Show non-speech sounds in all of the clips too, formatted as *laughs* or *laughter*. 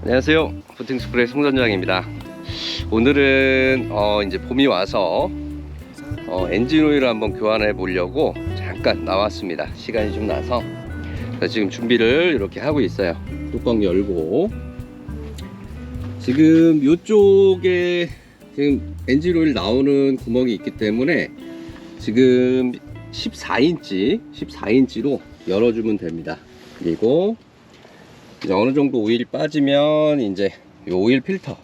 안녕하세요. 부팅스프레이 송전장입니다. 오늘은 어, 이제 봄이 와서 어, 엔진 오일을 한번 교환해 보려고 잠깐 나왔습니다. 시간이 좀 나서 지금 준비를 이렇게 하고 있어요. 뚜껑 열고 지금 이쪽에 지금 엔진 오일 나오는 구멍이 있기 때문에 지금 14인치 14인치로 열어주면 됩니다. 그리고 이제 어느 정도 오일이 빠지면 이제 이 오일 필터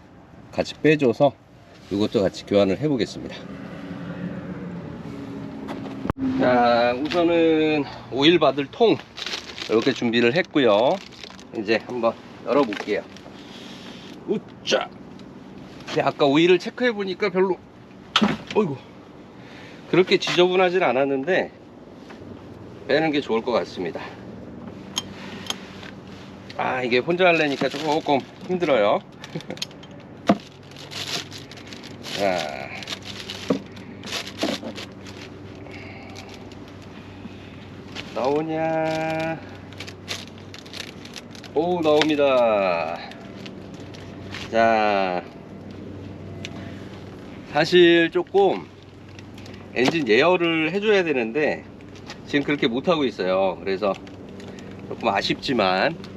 같이 빼줘서 이것도 같이 교환을 해 보겠습니다. 자, 우선은 오일 받을 통 이렇게 준비를 했고요. 이제 한번 열어 볼게요. 우짜. 근데 아까 오일을 체크해 보니까 별로, 어이구, 그렇게 지저분하진 않았는데 빼는 게 좋을 것 같습니다. 아 이게 혼자 하려니까 조금 힘들어요. *laughs* 자. 나오냐? 오 나옵니다. 자. 사실 조금 엔진 예열을 해줘야 되는데 지금 그렇게 못하고 있어요. 그래서 조금 아쉽지만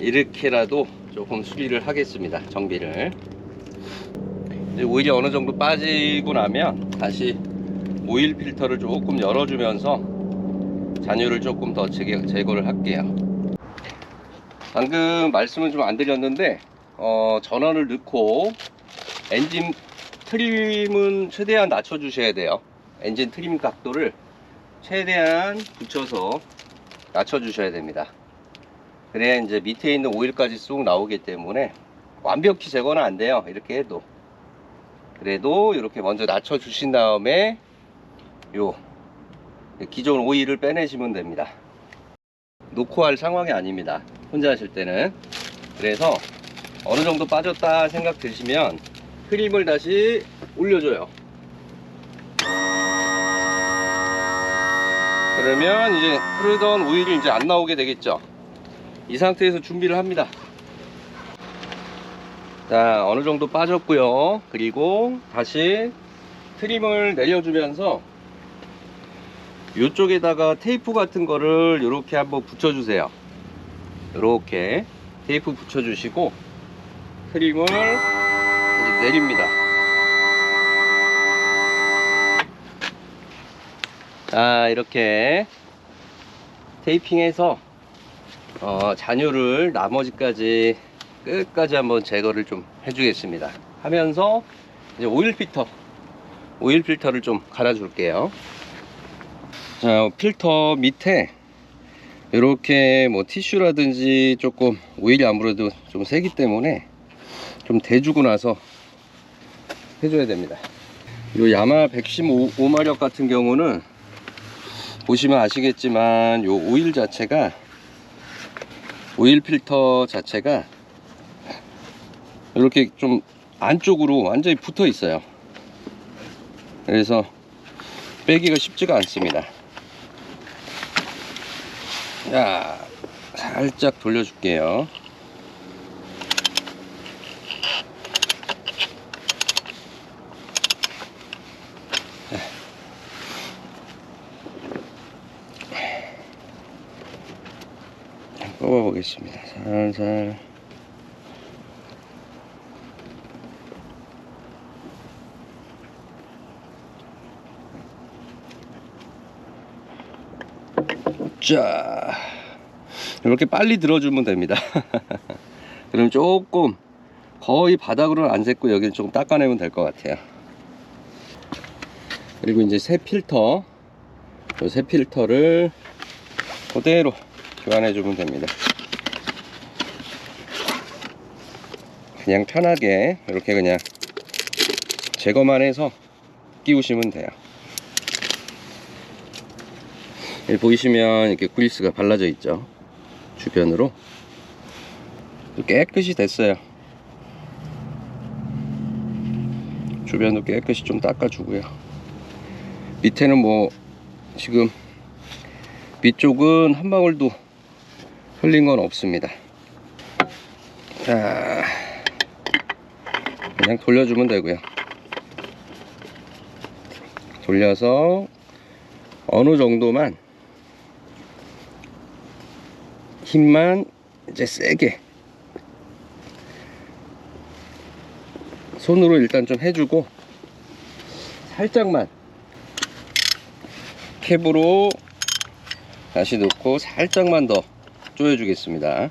이렇게라도 조금 수리를 하겠습니다 정비를. 오일이 어느 정도 빠지고 나면 다시 오일 필터를 조금 열어주면서 잔유를 조금 더 제거, 제거를 할게요. 방금 말씀은 좀 안 드렸는데 어, 전원을 넣고 엔진 트림은 최대한 낮춰 주셔야 돼요. 엔진 트림 각도를 최대한 붙여서 낮춰 주셔야 됩니다 그래야 이제 밑에 있는 오일까지 쑥 나오기 때문에 완벽히 제거는 안 돼요. 이렇게 해도. 그래도 이렇게 먼저 낮춰 주신 다음에 요 기존 오일을 빼내시면 됩니다. 놓고 할 상황이 아닙니다. 혼자 하실 때는. 그래서 어느 정도 빠졌다 생각 드시면 크림을 다시 올려줘요. 그러면 이제 흐르던 오일이 이제 안 나오게 되겠죠 이 상태에서 준비를 합니다. 자 어느 정도 빠졌고요. 그리고 다시 트림을 내려주면서 이쪽에다가 테이프 같은 거를 이렇게 한번 붙여주세요. 이렇게 테이프 붙여주시고 트림을 내립니다. 자 이렇게 테이핑해서 어, 잔유를 나머지까지 끝까지 한번 제거를 좀 해주겠습니다. 하면서 이제 오일 필터, 오일 필터를 좀 갈아줄게요. 자, 필터 밑에 이렇게 뭐 티슈라든지 조금 오일이 아무래도 좀 세기 때문에 좀 대주고 나서 해줘야 됩니다. 이 야마 115마력 같은 경우는 보시면 아시겠지만 이 오일 자체가 오일 필터 자체가 이렇게 좀 안쪽으로 완전히 붙어 있어요. 그래서 빼기가 쉽지가 않습니다. 자 살짝 돌려줄게요 뽑아 보겠습니다. 살살. 자, 이렇게 빨리 들어주면 됩니다. *laughs* 그럼 조금 거의 바닥으로는 안 샜고 여기는 조금 닦아내면 될 것 같아요. 그리고 이제 새 필터, 이새 필터를 그대로 교환해 주면 됩니다. 그냥 편하게 이렇게 그냥 제거만 해서 끼우시면 돼요. 여기 보이시면 이렇게 그리스가 발라져 있죠? 주변으로. 깨끗이 됐어요. 주변도 깨끗이 좀 닦아주고요. 밑에는 뭐 지금 밑쪽은 한 방울도 흘린 건 없습니다 자, 그냥 돌려주면 되고요. 돌려서 어느 정도만 힘만 이제 세게 손으로 일단 좀 해주고 살짝만 캡으로 다시 넣고 살짝만 더 조여주겠습니다.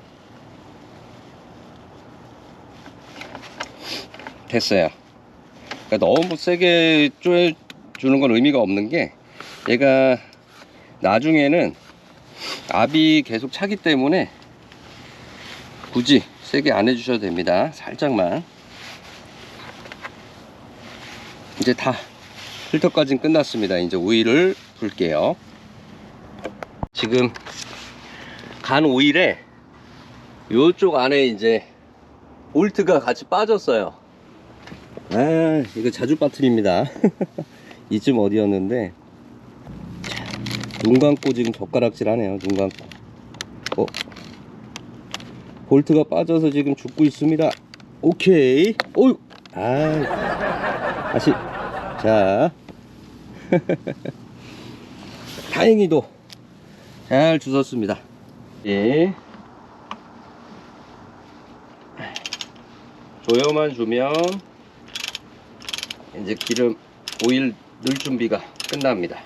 됐어요. 그러니까 너무 세게 조여주는 건 의미가 없는 게 얘가 나중에는 압이 계속 차기 때문에 굳이 세게 안 해주셔도 됩니다. 살짝만. 이제 다 필터까지는 끝났습니다. 이제 오일을 불게요. 지금 간 오일에 요쪽 안에 이제 볼트가 같이 빠졌어요. 아, 이거 자주 빠뜨립니다. *laughs* 이쯤 어디였는데. 자, 눈 감고 지금 젓가락질 하네요. 눈 감고. 어? 볼트가 빠져서 지금 죽고 있습니다. 오케이. 어유. 아. 다시. 자. *laughs* 다행히도 잘 주웠습니다. 예. 조여만 주면 이제 기름 오일 넣을 준비가 끝납니다.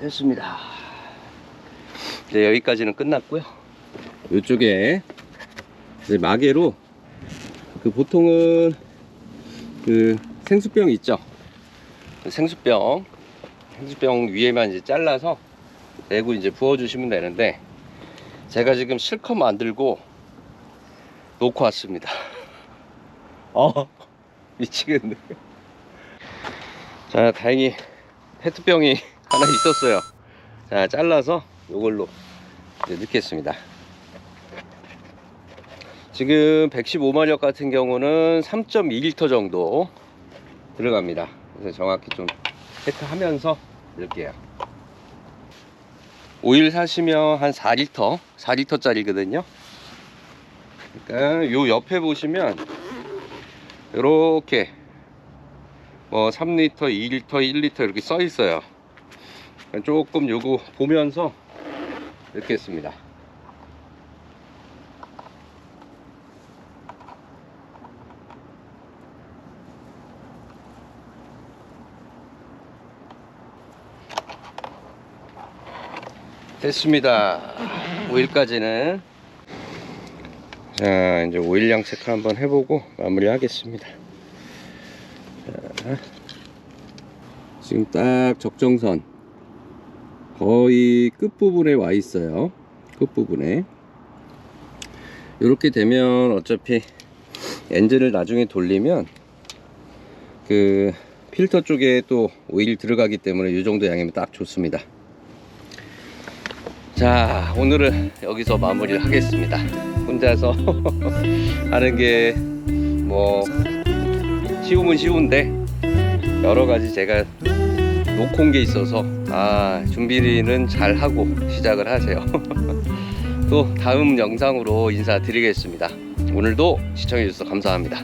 됐습니다. 이제 여기까지는 끝났고요. 이쪽에 이제 마개로 그 보통은 그 생수병 있죠. 그 생수병 생수병 위에만 이제 잘라서 내고 이제 부어주시면 되는데 제가 지금 실컷 만들고 놓고 왔습니다. *laughs* 어 미치겠네. 자 다행히 페트병이 *laughs* 하나 있었어요. 자 잘라서 이걸로 넣겠습니다. 지금 115마력 같은 경우는 3.2리터 정도 들어갑니다. 그래서 정확히 좀 체크하면서 넣을게요. 오일 사시면 한 4리터, 4리터 짜리거든요. 그러니까 요 옆에 보시면 이렇게 뭐 3리터, 2리터, 1리터 이렇게 써 있어요. 조금 요거 보면서 넣겠습니다. 됐습니다. 오일까지는. 자, 이제 오일량 체크 한번 해보고 마무리 하겠습니다. 자, 지금 딱 적정선. 거의 끝부분에 와 있어요. 끝부분에. 이렇게 되면 어차피 엔진을 나중에 돌리면 그 필터 쪽에 또 오일 들어가기 때문에 이 정도 양이면 딱 좋습니다. 자 오늘은 여기서 마무리를 하겠습니다. 혼자서 *laughs* 하는 게 뭐 쉬우면 쉬운데 여러 가지 제가 놓고 온 게 있어서 아 준비는 잘 하고 시작을 하세요. *laughs* 또 다음 영상으로 인사드리겠습니다. 오늘도 시청해 주셔서 감사합니다